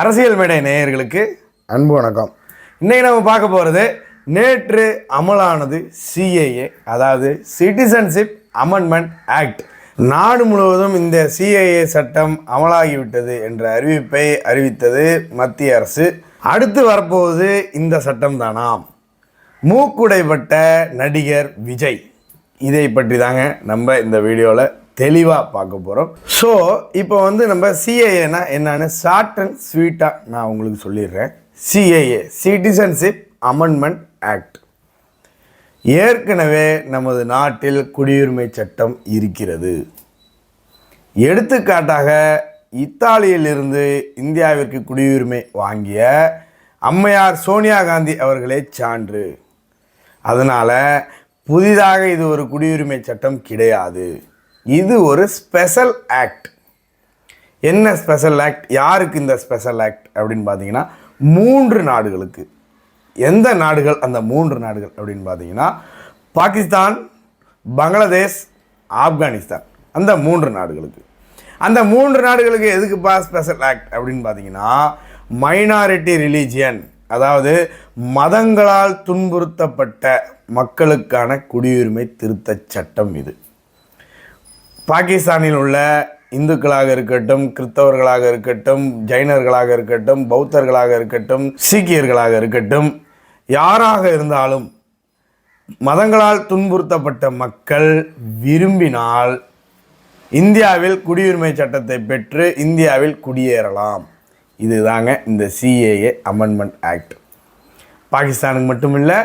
அரசியல் மேடை நேயர்களுக்கு அன்பு வணக்கம். இன்னைக்கு நம்ம பார்க்க போகிறது நேற்று அமலானது சிஏஏ அதாவது சிட்டிசன்ஷிப் அமெண்ட்மெண்ட் ஆக்ட் நாடு முழுவதும் இந்த சிஏஏ சட்டம் அமலாகிவிட்டது என்ற அறிவிப்பை அறிவித்தது மத்திய அரசு. அடுத்து வரப்போவது இந்த சட்டம் தானாம் மூக்குடைப்பட்ட நடிகர் விஜய். இதை பற்றி தாங்க நம்ம இந்த வீடியோவில் தெளிவாக பார்க்க போகிறோம் ஸோ இப்போ வந்து நம்ம சிஏஏனா என்னன்னு ஷார்ட் அண்ட் ஸ்வீட்டாக நான் உங்களுக்கு சொல்லிடுறேன். சிஏஏ சிட்டிசன்ஷிப் அமெண்ட்மெண்ட் ஆக்ட் ஏற்கனவே நமது நாட்டில் குடியுரிமை சட்டம் இருக்கிறது. எடுத்துக்காட்டாக இத்தாலியிலிருந்து இந்தியாவிற்கு குடியுரிமை வாங்கிய அம்மையார் சோனியா காந்தி அவர்களே சான்று. அதனால் புதிதாக இது ஒரு குடியுரிமை சட்டம் கிடையாது. இது ஒரு ஸ்பெஷல் ஆக்ட் என்ன ஸ்பெஷல் ஆக்ட் யாருக்கு இந்த ஸ்பெஷல் ஆக்ட் அப்படின்னு பார்த்தீங்கன்னா மூன்று நாடுகளுக்கு. எந்த நாடுகள்? அந்த மூன்று நாடுகள் அப்படின்னு பார்த்தீங்கன்னா பாகிஸ்தான் பங்களாதேஷ் ஆப்கானிஸ்தான். அந்த மூன்று நாடுகளுக்கு. அந்த மூன்று நாடுகளுக்கு எதுக்குப்பா ஸ்பெஷல் ஆக்ட் அப்படின்னு பார்த்தீங்கன்னா மைனாரிட்டி ரிலீஜியன் அதாவது மதங்களால் துன்புறுத்தப்பட்ட மக்களுக்கான குடியுரிமை திருத்தச் சட்டம் இது. பாகிஸ்தானில் உள்ள இந்துக்களாக இருக்கட்டும் கிறிஸ்தவர்களாக இருக்கட்டும் ஜைனர்களாக இருக்கட்டும் பௌத்தர்களாக இருக்கட்டும் சீக்கியர்களாக இருக்கட்டும் யாராக இருந்தாலும் மதங்களால் துன்புறுத்தப்பட்ட மக்கள் விரும்பினால் இந்தியாவில் குடியுரிமை சட்டத்தை பெற்று இந்தியாவில் குடியேறலாம். இதுதாங்க இந்த சிஏஏ அமெண்ட்மெண்ட் ஆக்ட் பாகிஸ்தானுக்கு மட்டும் இல்லை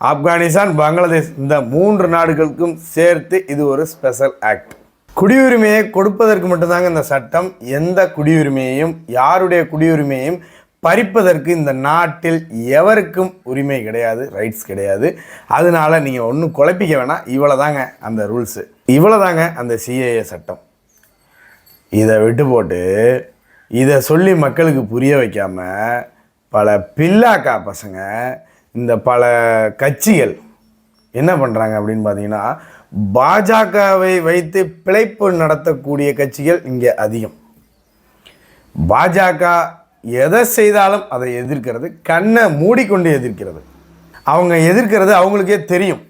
ஆப்கானிஸ்தான் பங்களாதேஷ் இந்த மூன்று நாடுகளுக்கும் சேர்த்து இது ஒரு ஸ்பெஷல் ஆக்ட் குடியுரிமையை கொடுப்பதற்கு மட்டும்தாங்க இந்த சட்டம். எந்த குடியுரிமையையும் யாருடைய குடியுரிமையையும் பறிப்பதற்கு இந்த நாட்டில் எவருக்கும் உரிமை கிடையாது ரைட்ஸ் கிடையாது. அதனால நீங்கள் ஒன்றும் குழப்பிக்க வேணாம். இவ்வளோ தாங்க அந்த ரூல்ஸு இவ்வளோ தாங்க அந்த சிஏஏ சட்டம். இதை விட்டு போட்டு இதை சொல்லி மக்களுக்கு புரிய வைக்காம பல பில்லாக்கா பசங்க இந்த பல கட்சிகள் என்ன பண்ணுறாங்க அப்படின்னு பார்த்தீங்கன்னா பாஜகவை வைத்து பிழைப்பு நடத்தக்கூடிய கட்சிகள் இங்கே அதிகம். பாஜக எதை செய்தாலும் அதை எதிர்க்கிறது கண்ணை மூடிக்கொண்டு எதிர்க்கிறது. அவங்க எதிர்க்கிறது அவங்களுக்கே தெரியும்.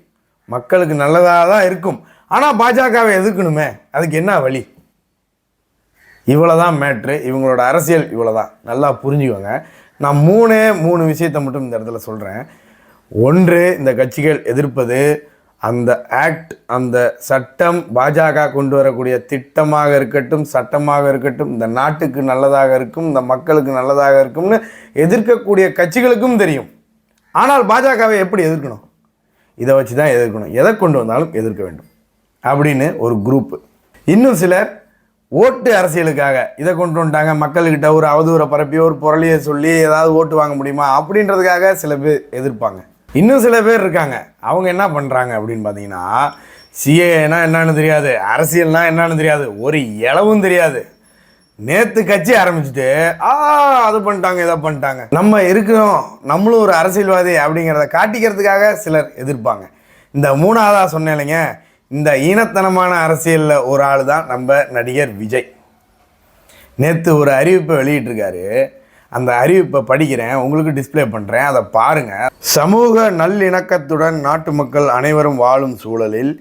மக்களுக்கு நல்லதாக தான் இருக்கும். ஆனால் பாஜகவை எதிர்க்கணுமே அதுக்கு என்ன வழி? இவ்வளோ தான் மேட்ரு இவங்களோட அரசியல் இவ்வளோ தான் நல்லா புரிஞ்சுக்கோங்க. நான் மூணே மூணு விஷயத்தை மட்டும் இந்த இடத்துல சொல்கிறேன் ஒன்று இந்த கட்சிகள் எதிர்ப்பது அந்த ஆக்ட் அந்த சட்டம் பாஜக கொண்டு வரக்கூடிய திட்டமாக இருக்கட்டும் சட்டமாக இருக்கட்டும் இந்த நாட்டுக்கு நல்லதாக இருக்கும் இந்த மக்களுக்கு நல்லதாக இருக்கும்னு எதிர்க்கக்கூடிய கட்சிகளுக்கும் தெரியும். ஆனால் பாஜகவை எப்படி எதிர்க்கணும்? இதை வச்சு தான் எதிர்க்கணும். எதை கொண்டு வந்தாலும் எதிர்க்க வேண்டும். அப்படின்னு ஒரு குரூப்பு இன்னும் சிலர் ஓட்டு அரசியலுக்காக இதை கொண்டு வந்துட்டாங்க. மக்கள்கிட்ட ஒரு அவதூறை பரப்பி ஒரு புரளியை சொல்லி ஏதாவது ஓட்டு வாங்க முடியுமா? அப்படின்றதுக்காக சில பேர் எதிர்ப்பாங்க. இன்னும் சில பேர் இருக்காங்க. அவங்க என்ன பண்ணுறாங்க அப்படின்னு பார்த்தீங்கன்னா சிஏனா என்னன்னு தெரியாது அரசியல்னா என்னன்னு தெரியாது ஒரு இளவும் தெரியாது. நேற்று கட்சி ஆரம்பிச்சுட்டு ஆ அது பண்ணிட்டாங்க இதை பண்ணிட்டாங்க. நம்ம இருக்கிறோம் நம்மளும் ஒரு அரசியல்வாதி அப்படிங்கிறத காட்டிக்கிறதுக்காக சிலர் எதிர்ப்பாங்க. இந்த மூணாவதாக சொன்னேன் இல்லைங்க இந்த ஈனத்தனமான அரசியலில் ஒரு ஆள் தான் நம்ம நடிகர் விஜய். நேற்று ஒரு அறிவிப்பை வெளியிட்டிருக்காரு அந்த அறிவிப்பை படிக்கிறேன் உங்களுக்கு டிஸ்ப்ளே பண்ணுறேன் அதை பாருங்கள் சமூக நல்லிணக்கத்துடன் நாட்டு மக்கள் அனைவரும் வாழும் சூழலில்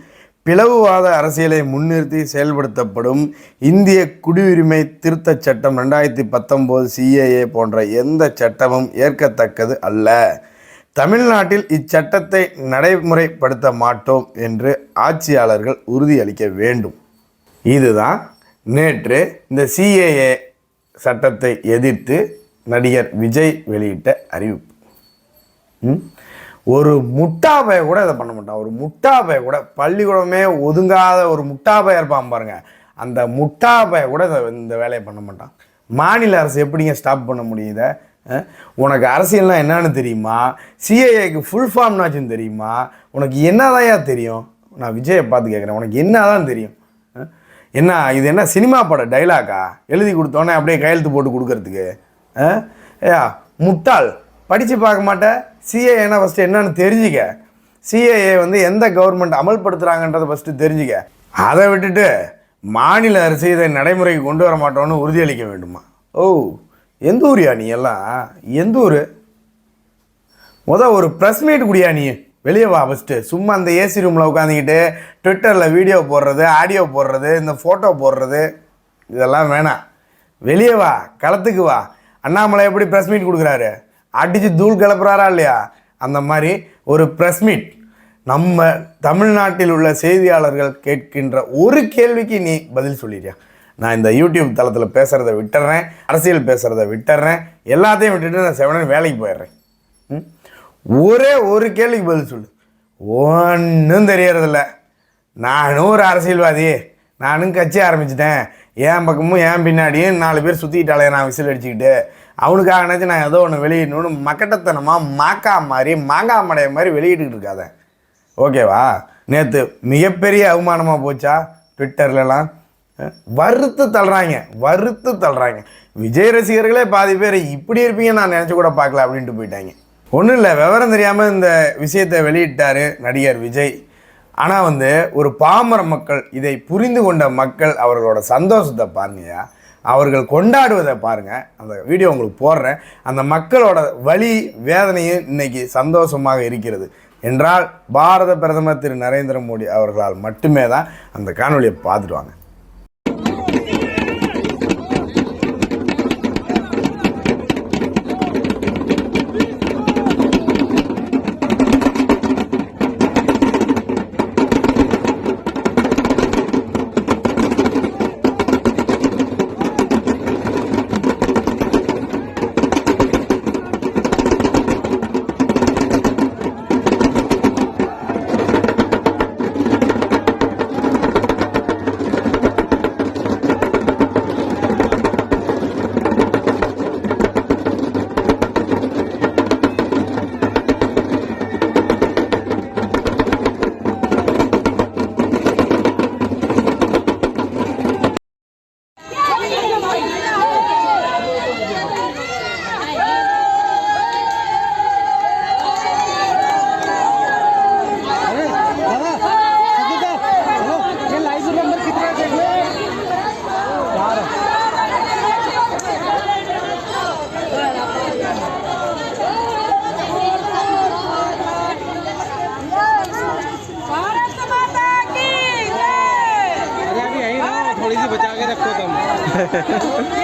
பிளவுவாத அரசியலை முன்னிறுத்தி செயல்படுத்தப்படும் இந்திய குடியுரிமை திருத்தச் சட்டம் ரெண்டாயிரத்தி பத்தொம்போது சிஏஏ போன்ற எந்த சட்டமும் ஏற்கத்தக்கது அல்ல. தமிழ்நாட்டில் இச்சட்டத்தை நடைமுறைப்படுத்த மாட்டோம் என்று ஆட்சியாளர்கள் உறுதியளிக்க வேண்டும். இதுதான் நேற்று இந்த சிஏஏ சட்டத்தை எதிர்த்து நடிகர் விஜய் வெளியிட்ட அறிவிப்பு. ம்? ஒரு முட்டாபய கூட இதை பண்ண மாட்டான். ஒரு முட்டாபய கூட பள்ளிக்கூடமே ஒதுங்காத ஒரு முட்டாபைய இருப்பான் பாருங்க. அந்த முட்டாபய கூட இதை இந்த வேலையை பண்ண மாட்டான். மாநில அரசு எப்படிங்க ஸ்டாப் பண்ண முடியுத உனக்கு அரசியல்லாம் என்னன்னு தெரியுமா? சிஏஏக்கு ஃபுல் ஃபார்ம்னாச்சும் தெரியுமா? உனக்கு என்னதாயா தெரியும்? நான் விஜயை பார்த்து கேட்குறேன் உனக்கு என்னதான் தெரியும்? என்ன இது என்ன சினிமா பட டைலாக்கா எழுதி கொடுத்தோன்னே அப்படியே கையெழுத்து போட்டு கொடுக்கறதுக்கு. ஏயா முட்டாள். படித்து பார்க்க மாட்டேன் சிஏஏனா ஃபஸ்ட்டு என்னன்னு தெரிஞ்சுக்க. சிஏஏ வந்து எந்த கவர்மெண்ட் அமல்படுத்துகிறாங்கன்றதை ஃபஸ்ட்டு தெரிஞ்சுக்க. அதை விட்டுட்டு மாநில அரசு இதை நடைமுறைக்கு கொண்டு வர மாட்டோம்னு உறுதியளிக்க வேண்டுமா? ஓ எந்த ஊரியா நீ எல்லாம்? எந்த ஊர்? முத ஒரு ப்ரெஸ் மீட் குடியா நீ? வெளியே வா ஃபஸ்ட்டு சும்மா அந்த ஏசி ரூமில் உட்காந்துக்கிட்டு ட்விட்டரில் வீடியோ போடுறது ஆடியோ போடுறது இந்த ஃபோட்டோ போடுறது. இதெல்லாம் வேணாம். வெளியே வா களத்துக்கு வா. அண்ணாமலை எப்படி ப்ரெஸ் மீட் கொடுக்குறாரு? அடித்து தூள் கிளப்புறாரா இல்லையா? அந்த மாதிரி ஒரு ப்ரெஸ் மீட் நம்ம தமிழ்நாட்டில் உள்ள செய்தியாளர்கள் கேட்கின்ற ஒரு கேள்விக்கு நீ பதில் சொல்லிடுறியா நான் இந்த யூடியூப் தளத்தில் பேசுகிறத விட்டுறேன் அரசியல் பேசுகிறத விட்டுறேன் எல்லாத்தையும் விட்டுட்டு நான் செவனன் வேலைக்கு போயிடுறேன். ம்? ஒரே ஒரு கேள்விக்கு பதில் சொல்லு. ஒன்றும் தெரியறதில்ல. நானும் ஒரு அரசியல்வாதி நானும் கட்சி ஆரம்பிச்சிட்டேன். என் பக்கமும் என் பின்னாடியும் நாலு பேர் சுற்றிக்கிட்டாலே நான் விசில் அடிச்சுக்கிட்டு அவனுக்காக நான் ஏதோ ஒன்று வெளியிடணும்னு மக்கட்டத்தனமாக மாக்கா மாதிரி மாங்காய் மடைய மாதிரி வெளியிட்டுக்கிட்டு இருக்காத. ஓகேவா? நேற்று மிகப்பெரிய அவமானமாக போச்சா ட்விட்டர்லலாம்? வறுத்து தள்ளுறாங்க வறுத்து தள்ளுறாங்க. விஜய் ரசிகர்களே பாதி பேர் இப்படி இருப்பீங்க நான் நினச்சி கூட பார்க்கல அப்படின்ட்டு போயிட்டாங்க. ஒன்றும் இல்லை விவரம் தெரியாமல் இந்த விஷயத்தை வெளியிட்டார் நடிகர் விஜய். ஆனால் வந்து ஒரு பாமர மக்கள் இதை புரிந்து கொண்ட மக்கள் அவர்களோட சந்தோஷத்தை பாருங்கயா அவர்கள் கொண்டாடுவதை பாருங்கள் அந்த வீடியோ உங்களுக்கு போடுறேன். அந்த மக்களோட வழி வேதனையும் இன்னைக்கு சந்தோஷமாக இருக்கிறது. என்றால் பாரத பிரதமர் திரு நரேந்திர மோடி அவர்களால் மட்டுமே தான் அந்த காணொலியை பார்த்துட்டு வாங்க. Evet.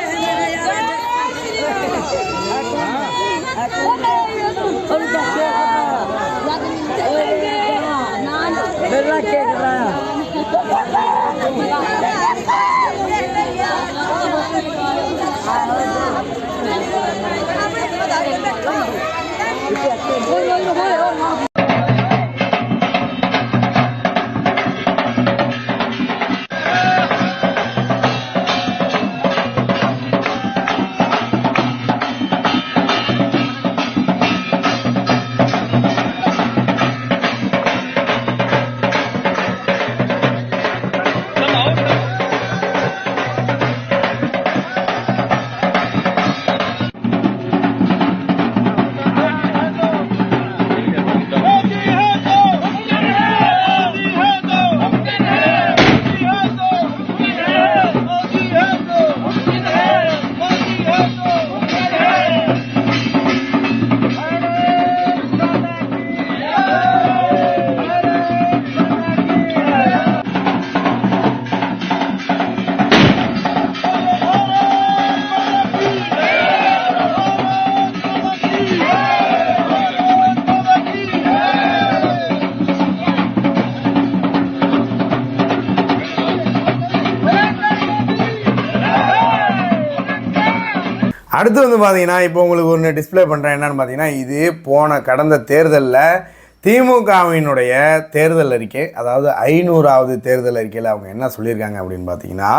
அடுத்து வந்து பார்த்தீங்கன்னா இப்போ உங்களுக்கு ஒன்று டிஸ்ப்ளே பண்ணுறேன் என்னன்னு பார்த்தீங்கன்னா இது போன கடந்த தேர்தலில் திமுகவினுடைய தேர்தல் அறிக்கை அதாவது ஐநூறாவது தேர்தல் அறிக்கையில் அவங்க என்ன சொல்லியிருக்காங்க அப்படின்னு பார்த்தீங்கன்னா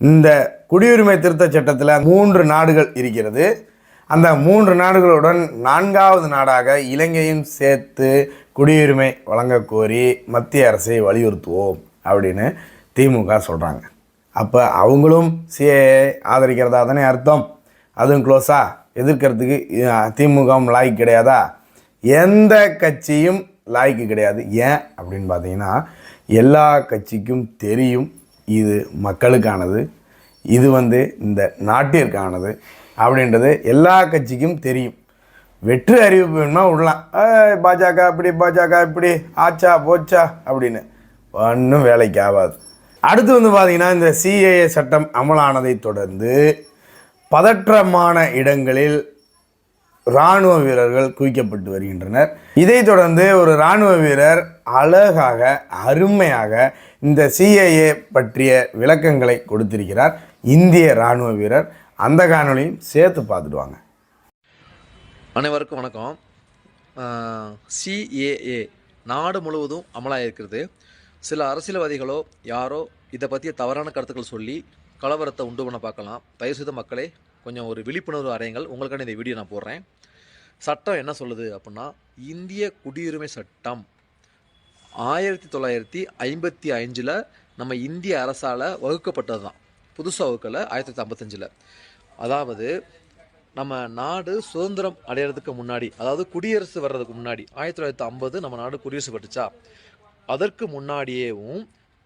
இந்த குடியுரிமை திருத்தச் சட்டத்தில் மூன்று நாடுகள் இருக்கிறது. அந்த மூன்று நாடுகளுடன் நான்காவது நாடாக இலங்கையும் சேர்த்து குடியுரிமை வழங்க கோரி மத்திய அரசை வலியுறுத்துவோம் அப்படின்னு திமுக சொல்கிறாங்க அப்போ அவங்களும் சிஏ ஆதரிக்கிறதா தானே அர்த்தம்? அதுவும் க்ளோஸா எதிர்க்கிறதுக்கு திமுகவும் லாய்க்கு கிடையாதா? எந்த கட்சியும் லாய்க்கு கிடையாது. ஏன் அப்படின்னு பார்த்தீங்கன்னா எல்லா கட்சிக்கும் தெரியும் இது மக்களுக்கானது இது வந்து இந்த நாட்டிற்கானது அப்படின்றது எல்லா கட்சிக்கும் தெரியும். வெற்றி அறிவிப்பு வேணுமா விடலாம். பாஜக இப்படி பாஜக இப்படி ஆச்சா போச்சா அப்படின்னு. ஒன்றும் வேலைக்கு ஆகாது. அடுத்து வந்து பார்த்தீங்கன்னா இந்த சிஏஏ சட்டம் அமலானதை தொடர்ந்து பதற்றமான இடங்களில் இராணுவ வீரர்கள் குவிக்கப்பட்டு வருகின்றனர். இதைத் தொடர்ந்து ஒரு இராணுவ வீரர் அழகாக அருமையாக இந்த சிஐஏ பற்றிய விளக்கங்களை கொடுத்திருக்கிறார். இந்திய இராணுவ வீரர். அந்த காணொலியும் சேர்த்து பார்த்துடுவாங்க அனைவருக்கும் வணக்கம். சிஏஏ நாடு முழுவதும் அமலாக இருக்கிறது சில அரசியல்வாதிகளோ யாரோ இதை பற்றிய தவறான கருத்துக்கள் சொல்லி கலவரத்தை உண்டு பண்ண பார்க்கலாம். தயவுசெய்து மக்களே கொஞ்சம் ஒரு விழிப்புணர்வு அறையுங்கள். உங்களுக்கான இந்த வீடியோ நான் போடுறேன். சட்டம் என்ன சொல்லுது அப்படின்னா இந்திய குடியுரிமை சட்டம் ஆயிரத்தி தொள்ளாயிரத்தி ஐம்பத்தி அஞ்சில் நம்ம இந்திய அரசால் வகுக்கப்பட்டது தான். புதுசாக வகுக்கலை ஆயிரத்தி தொள்ளாயிரத்தி ஐம்பத்தஞ்சில் அதாவது நம்ம நாடு சுதந்திரம் அடையிறதுக்கு முன்னாடி அதாவது குடியரசு வர்றதுக்கு முன்னாடி ஆயிரத்தி தொள்ளாயிரத்தி ஐம்பது நம்ம நாடு குடியரசு பட்டுச்சா அதற்கு முன்னாடியேவும்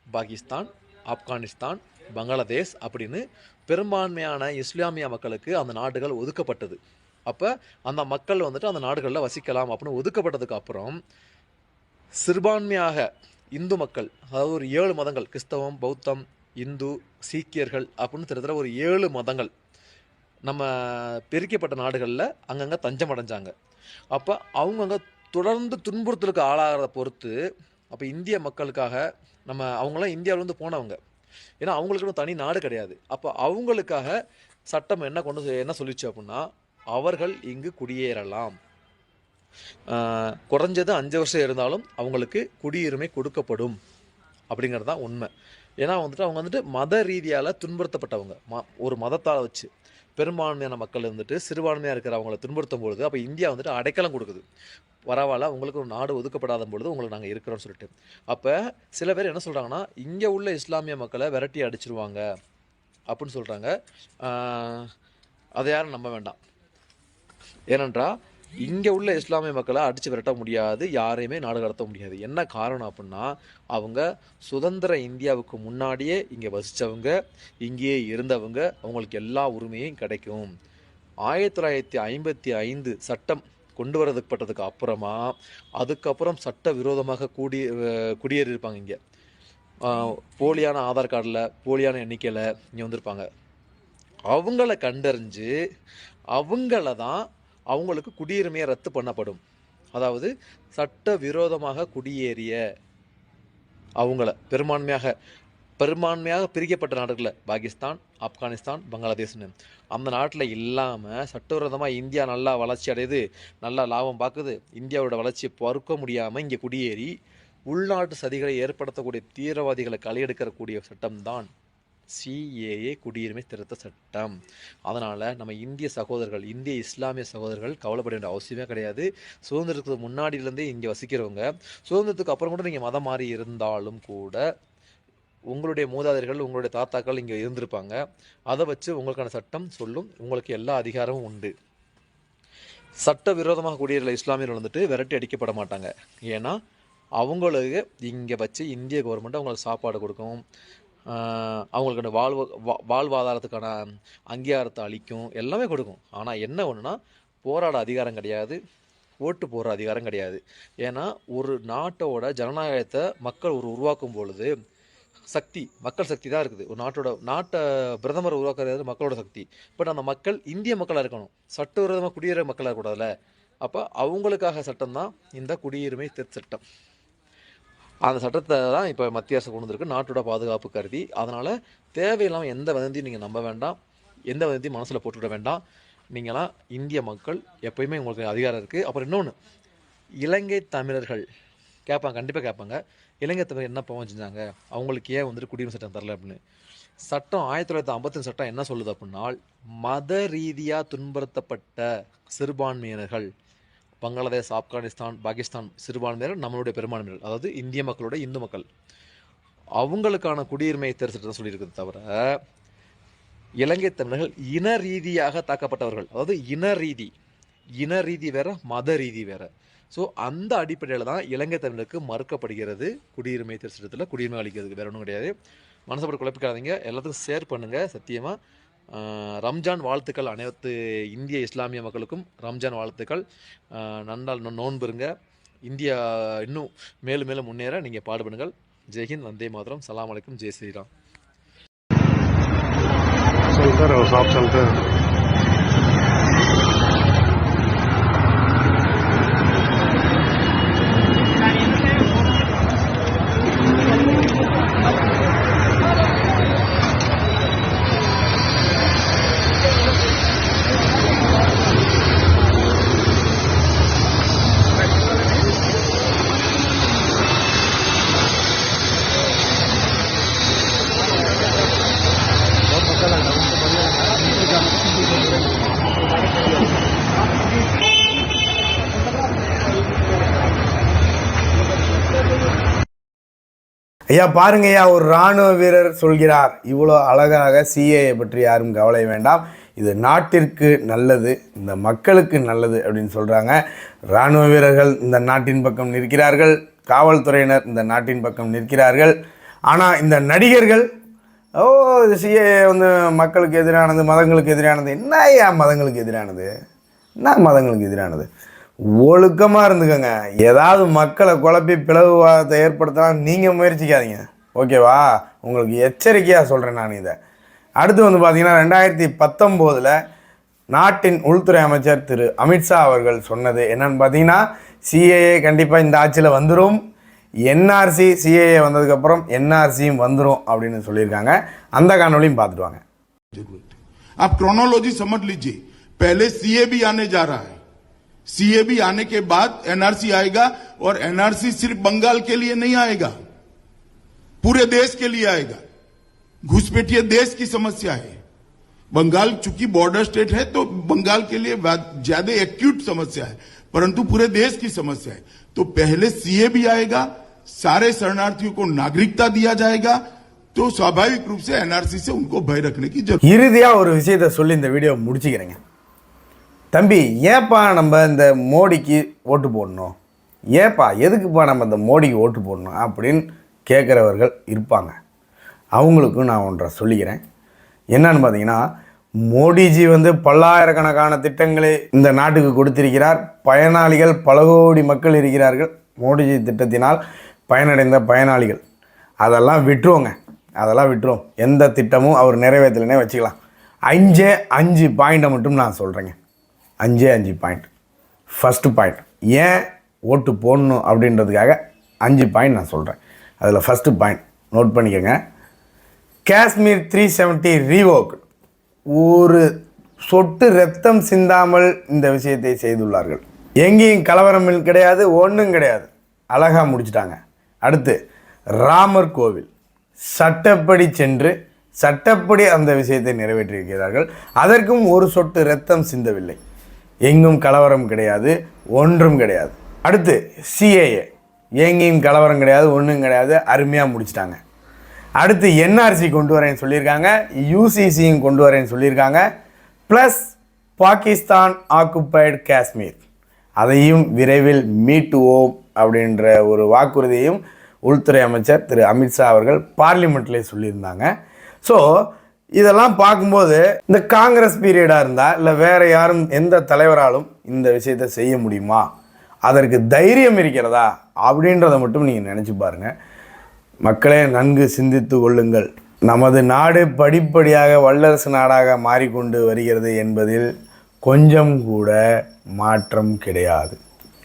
பாகிஸ்தான் ஆப்கானிஸ்தான் பங்களாதேஷ் அப்படின்னு பெரும்பான்மையான இஸ்லாமிய மக்களுக்கு அந்த நாடுகள் ஒதுக்கப்பட்டது. அப்போ அந்த மக்கள் வந்துட்டு அந்த நாடுகளில் வசிக்கலாம் அப்படின்னு ஒதுக்கப்பட்டதுக்கு அப்புறம் சிறுபான்மையாக இந்து மக்கள் அதாவது ஒரு ஏழு மதங்கள் கிறிஸ்தவம் பௌத்தம் இந்து சீக்கியர்கள் அப்படின்னு தெரிஞ்ச ஒரு ஏழு மதங்கள் நம்ம பிரிக்கப்பட்ட நாடுகளில் அங்கங்கே தஞ்சம் அடைஞ்சாங்க. அப்போ அவங்கங்க தொடர்ந்து துன்புறுத்தலுக்கு ஆளாகிறத பொறுத்து அப்போ இந்திய மக்களுக்காக நம்ம அவங்களாம் இந்தியாவிலேருந்து போனவங்க. ஏன்னா அவங்களுக்குன்னு தனி நாடு கிடையாது. அப்போ அவங்களுக்காக சட்டம் என்ன கொண்டு என்ன சொல்லிச்சு அப்படின்னா அவர்கள் இங்கு குடியேறலாம். குறைஞ்சது அஞ்சு வருஷம் இருந்தாலும் அவங்களுக்கு குடியுரிமை கொடுக்கப்படும். அப்படிங்கிறது தான் உண்மை. ஏன்னா வந்துட்டு அவங்க வந்துட்டு மத ரீதியால் துன்புறுத்தப்பட்டவங்க. ம ஒரு மதத்தால் வச்சு. பெரும்பான்மையான மக்கள் வந்துட்டு சிறுபான்மையாக இருக்கிறவங்கள துன்புறுத்தும் பொழுது அப்போ இந்தியா வந்துட்டு அடைக்கலம் கொடுக்குது. பரவாயில்ல உங்களுக்கு ஒரு நாடு ஒதுக்கப்படாத பொழுது உங்களுக்கு நாங்கள் இருக்கிறோம்னு சொல்லிட்டு. அப்போ சில பேர் என்ன சொல்கிறாங்கன்னா இங்கே உள்ள இஸ்லாமிய மக்களை விரட்டி அடிச்சிருவாங்க அப்படின்னு சொல்கிறாங்க அதை யாரும் நம்ப வேண்டாம். ஏனென்றால் இங்கே உள்ள இஸ்லாமிய மக்களை அடித்து விரட்ட முடியாது யாரையுமே நாடு கடத்த முடியாது. என்ன காரணம் அப்படின்னா அவங்க சுதந்திர இந்தியாவுக்கு முன்னாடியே இங்கே வசித்தவங்க இங்கேயே இருந்தவங்க அவங்களுக்கு எல்லா உரிமையும் கிடைக்கும். ஆயிரத்தி தொள்ளாயிரத்தி ஐம்பத்தி ஐந்து சட்டம் கொண்டு வரதுப்பட்டதுக்கு அப்புறமா அதுக்கப்புறம் சட்ட விரோதமாக கூடி குடியேறியிருப்பாங்க இங்கே. போலியான ஆதார் கார்டில் போலியான எண்ணிக்கையில் இங்கே வந்திருப்பாங்க. அவங்கள கண்டறிஞ்சு அவங்கள தான் அவங்களுக்கு குடியுரிமையை ரத்து பண்ணப்படும். அதாவது சட்ட விரோதமாக குடியேறிய அவங்கள பெரும்பான்மையாக பெரும்பான்மையாக பிரிக்கப்பட்ட நாடுகளில் பாகிஸ்தான் ஆப்கானிஸ்தான் பங்களாதேஷ்னு அந்த நாட்டில் இல்லாமல் சட்டவிரோதமாக இந்தியா நல்லா வளர்ச்சி அடையுது நல்லா லாபம் பார்க்குது இந்தியாவோட வளர்ச்சியை பொறுக்க முடியாமல் இங்கே குடியேறி உள்நாட்டு சதிகளை ஏற்படுத்தக்கூடிய தீவிரவாதிகளை களையெடுக்கக்கூடிய சட்டம்தான் சிஏஏ குடியுரிமை திருத்த சட்டம். அதனால் நம்ம இந்திய சகோதரர்கள் இந்திய இஸ்லாமிய சகோதரர்கள் கவலைப்பட வேண்டிய அவசியமே கிடையாது. சுதந்திரத்துக்கு முன்னாடியிலேருந்தே இங்கே வசிக்கிறவங்க சுதந்திரத்துக்கு அப்புறம் கூட நீங்கள் மதம் மாறி இருந்தாலும் கூட உங்களுடைய மூதாதையர்கள் உங்களுடைய தாத்தாக்கள் இங்கே இருந்திருப்பாங்க. அதை வச்சு உங்களுக்கான சட்டம் சொல்லும். உங்களுக்கு எல்லா அதிகாரமும் உண்டு. சட்ட விரோதமாக குடியேறல இஸ்லாமியர்கள் வந்துட்டு விரட்டி அடிக்கப்பட மாட்டாங்க. ஏன்னா அவங்களுக்கு இங்கே வச்சு இந்திய கவர்மெண்ட் அவங்களுக்கு சாப்பாடு கொடுக்கும். அவங்களுக்கான வாழ்வு வா- வாழ்வாதாரத்துக்கான அங்கீகாரத்தை அளிக்கும் எல்லாமே கொடுக்கும். ஆனால் என்ன ஒன்றுனா போராட அதிகாரம் கிடையாது ஓட்டு போடுற அதிகாரம் கிடையாது. ஏன்னா ஒரு நாட்டோட ஜனநாயகத்தை மக்கள் ஒரு உருவாக்கும் பொழுது சக்தி மக்கள் சக்தி தான் இருக்குது. ஒரு நாட்டோட நாட்டை பிரதமர் உருவாக்குறது மக்களோட சக்தி. பட் அந்த மக்கள் இந்திய மக்களாக இருக்கணும். சட்டவிரோதமாக குடியேற மக்களாக இருக்கக்கூடாதுல்ல. அப்போ அவங்களுக்காக சட்டம் தான் இந்த குடியுரிமை திருத்த சட்டம். அந்த சட்டத்தை தான் இப்போ மத்திய அரசு கொண்டு வந்திருக்கு. நாட்டோட பாதுகாப்பு கருதி. அதனால் தேவையில்லாமல் எந்த வதந்தியும் நீங்கள் நம்ப வேண்டாம். எந்த வதந்தியும் மனசில் போட்டுவிட வேண்டாம். நீங்களாம் இந்திய மக்கள் எப்பயுமே உங்களுக்கு அதிகாரம் இருக்குது அப்புறம் இன்னொன்று இலங்கை தமிழர்கள் கேட்பாங்க கண்டிப்பாக கேட்பாங்க. இலங்கை தமிழர் என்ன பாவம் செஞ்சாங்க? அவங்களுக்கு ஏன் வந்துட்டு குடியுரிமை சட்டம் தரல அப்படின்னு. சட்டம் ஆயிரத்தி தொள்ளாயிரத்தி ஐம்பத்தஞ்சு சட்டம் என்ன சொல்லுது அப்படின்னா மத ரீதியாக துன்புறுத்தப்பட்ட சிறுபான்மையினர்கள் பங்களாதேஷ் ஆப்கானிஸ்தான் பாகிஸ்தான் சிறுபான்மையினர் நம்மளுடைய பெரும்பான்மையினர் அதாவது இந்திய மக்களோட இந்து மக்கள். அவங்களுக்கான குடியுரிமையை தெரிவிச்சிட்டு சொல்லியிருக்குது தவிர இலங்கை தமிழர்கள் இன ரீதியாக தாக்கப்பட்டவர்கள். அதாவது இன ரீதி. இன ரீதி வேற மத ரீதி வேற. ஸோ அந்த அடிப்படையில் தான் இலங்கை தமிழருக்கு மறுக்கப்படுகிறது குடியுரிமை திருச்சட்டத்தில் குடியுரிமை அளிக்கிறதுக்கு வேற ஒன்றும் கிடையாது. மனசப்படி குழப்பிக்காதீங்க. எல்லாத்துக்கும் ஷேர் பண்ணுங்கள் சத்தியமாக ரம்ஜான் வாழ்த்துக்கள் அனைத்து இந்திய இஸ்லாமிய மக்களுக்கும். ரம்ஜான் வாழ்த்துக்கள். நன்றால் நோன்புருங்க இந்தியா இன்னும் மேலும் மேலும் முன்னேற நீங்கள் பாடுபடுங்கள். ஜெய்ஹிந்த் வந்தே மாதரம். சலாம் அலைக்கும். ஜெய் ஸ்ரீராம். சென்டர் ஷாப் ஐயா பாருங்க ஐயா ஒரு ராணுவ வீரர் சொல்கிறார். இவ்வளோ அழகாக சிஏஏ பற்றி யாரும் கவலை வேண்டாம். இது நாட்டிற்கு நல்லது இந்த மக்களுக்கு நல்லது அப்படின்னு சொல்கிறாங்க ராணுவ வீரர்கள் இந்த நாட்டின் பக்கம் நிற்கிறார்கள். காவல்துறையினர் இந்த நாட்டின் பக்கம் நிற்கிறார்கள். ஆனால் இந்த நடிகர்கள் ஓ இது சிஏஏ வந்து மக்களுக்கு எதிரானது மதங்களுக்கு எதிரானது. என்ன ஐயா மதங்களுக்கு எதிரானது? என்ன மதங்களுக்கு எதிரானது? ஒழுக்கமாக இருந்துக்கோங்க ஏதாவது மக்களை குழப்பி பிளவுவாதத்தை ஏற்படுத்தலாம் நீங்கள் முயற்சிக்காதீங்க ஓகேவா உங்களுக்கு எச்சரிக்கையாக சொல்கிறேன் நான் இதை அடுத்து வந்து பார்த்தீங்கன்னா ரெண்டாயிரத்தி பத்தொம்போதில் நாட்டின் உள்துறை அமைச்சர் திரு அமித்ஷா அவர்கள் சொன்னது என்னன்னு பார்த்தீங்கன்னா சிஏஏ கண்டிப்பாக இந்த ஆட்சியில் வந்துடும் என்ஆர்சி சிஏஏ வந்ததுக்கப்புறம் என்ஆர்சியும் வந்துடும் அப்படின்னு சொல்லியிருக்காங்க அந்த காணொலியும் பார்த்துட்டு வாங்க जरूरत है आप क्रोनोलॉजी समझ लीजिए पहले सीए भी आने जा रहा है सीए भी आने के बाद एनआरसी आएगा और एनआरसी सिर्फ बंगाल के लिए नहीं आएगा पूरे देश के लिए आएगा घुसपैठिए देश की समस्या है बंगाल चूंकि बॉर्डर स्टेट है तो बंगाल के लिए वा- ज्यादा एक्यूट समस्या है परंतु पूरे देश की समस्या है तो पहले सीए भी आएगा सारे शरणार्थियों को नागरिकता दिया जाएगा तो स्वाभाविक रूप से एनआरसी से उनको भय रखने की जरूरत இறுதியாக ஒரு விஷயத்த சொல்லி இந்த வீடியோ முடிச்சுக்கிறேங்க தம்பி ஏப்பா நம்ம இந்த மோடிக்கு ஓட்டு போடணும்? ஏப்பா எதுக்குப்பா நம்ம இந்த மோடிக்கு ஓட்டு போடணும் அப்படின்னு கேட்குறவர்கள் இருப்பாங்க. அவங்களுக்கும் நான் ஒன்றை சொல்லிக்கிறேன். என்னன்னு பார்த்தீங்கன்னா மோடிஜி வந்து பல்லாயிரக்கணக்கான திட்டங்களை இந்த நாட்டுக்கு கொடுத்திருக்கிறார். பயனாளிகள் பல கோடி மக்கள் இருக்கிறார்கள். மோடிஜி திட்டத்தினால் பயனடைந்த பயனாளிகள். அதெல்லாம் விட்டுருவோங்க. அதெல்லாம் விட்டுருவோம். எந்த திட்டமும் அவர் நிறைவேற்றலனே வச்சுக்கலாம். அஞ்சே அஞ்சு பாயிண்ட்டை மட்டும் நான் சொல்கிறேங்க அஞ்சே அஞ்சு பாயிண்ட் ஃபஸ்ட்டு பாயிண்ட் ஏன் ஓட்டு போடணும் அப்படின்றதுக்காக அஞ்சு பாயிண்ட் நான் சொல்கிறேன் அதில் ஃபஸ்ட்டு பாயிண்ட் நோட் பண்ணிக்கோங்க. காஷ்மீர் த்ரீ செவன்ட்டி ரீவோக் ஒரு சொட்டு ரத்தம் சிந்தாமல் இந்த விஷயத்தை செய்துள்ளார்கள். எங்கேயும் கலவரம் கிடையாது ஒன்றும் கிடையாது. அழகாக முடிச்சிட்டாங்க. அடுத்து ராமர் கோவில். சட்டப்படி சென்று சட்டப்படி அந்த விஷயத்தை நிறைவேற்றியிருக்கிறார்கள். அதற்கும் ஒரு சொட்டு ரத்தம் சிந்தவில்லை. எங்கும் கலவரம் கிடையாது ஒன்றும் கிடையாது. அடுத்து சிஏஏ எங்கேயும் கலவரம் கிடையாது ஒன்றும் கிடையாது அருமையாக முடிச்சிட்டாங்க. அடுத்து என்ஆர்சி கொண்டு வரேன்னு சொல்லியிருக்காங்க யூசிசியும் கொண்டு வரேன்னு சொல்லியிருக்காங்க ப்ளஸ் பாகிஸ்தான் ஆக்குப்பைடு காஷ்மீர் அதையும் விரைவில் மீட்டுவோம் அப்படின்ற ஒரு வாக்குறுதியையும் உள்துறை அமைச்சர் திரு அமித்ஷா அவர்கள் பார்லிமெண்ட்லேயே சொல்லியிருந்தாங்க. ஸோ இதெல்லாம் பார்க்கும்போது இந்த காங்கிரஸ் பீரியடாக இருந்தால் இல்லை வேறு யாரும் எந்த தலைவராலும் இந்த விஷயத்த செய்ய முடியுமா? அதற்கு தைரியம் இருக்கிறதா? அப்படின்றத மட்டும் நீங்கள் நினச்சி பாருங்கள் மக்களே நன்கு சிந்தித்து கொள்ளுங்கள். நமது நாடு படிப்படியாக வல்லரசு நாடாக மாறிக்கொண்டு வருகிறது என்பதில் கொஞ்சம் கூட மாற்றம் கிடையாது.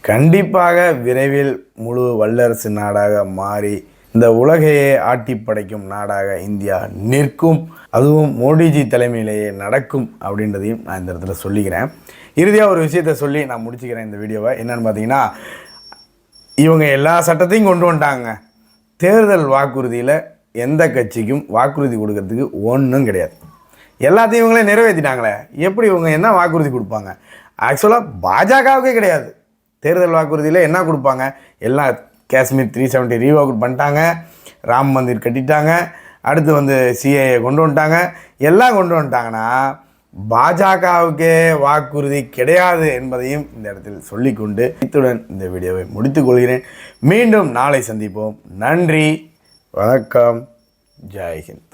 கண்டிப்பாக விரைவில் முழு வல்லரசு நாடாக மாறி இந்த உலகையே ஆட்டி படைக்கும் நாடாக இந்தியா நிற்கும். அதுவும் மோடிஜி தலைமையிலேயே நடக்கும் அப்படின்றதையும் நான் இந்த இடத்துல சொல்லிக்கிறேன். இறுதியாக ஒரு விஷயத்த சொல்லி நான் முடிச்சுக்கிறேன் இந்த வீடியோவை. என்னன்னு பார்த்தீங்கன்னா இவங்க எல்லா சட்டத்தையும் கொண்டு வந்துட்டாங்க. தேர்தல் வாக்குறுதியில் எந்த கட்சிக்கும் வாக்குறுதி கொடுக்கறதுக்கு ஒன்றும் கிடையாது. எல்லாத்தையும் இவங்களே நிறைவேற்றிட்டாங்களே. எப்படி இவங்க என்ன வாக்குறுதி கொடுப்பாங்க? ஆக்சுவலாக பாஜகவுக்கே கிடையாது. தேர்தல் வாக்குறுதியில் என்ன கொடுப்பாங்க? எல்லா காஷ்மீர் த்ரீ செவன்ட்டி ரீவாக் பண்ணிட்டாங்க. ராம் மந்திர் கட்டிட்டாங்க. அடுத்து வந்து சிஏஏ கொண்டு வந்துட்டாங்க. எல்லாம் கொண்டு வந்துட்டாங்கன்னா பாஜகவுக்கே வாக்குறுதி கிடையாது என்பதையும் இந்த இடத்தில் சொல்லிக்கொண்டு இத்துடன் இந்த வீடியோவை முடித்துக் கொள்கிறேன். மீண்டும் நாளை சந்திப்போம். நன்றி. வணக்கம். ஜெய்ஹிந்த்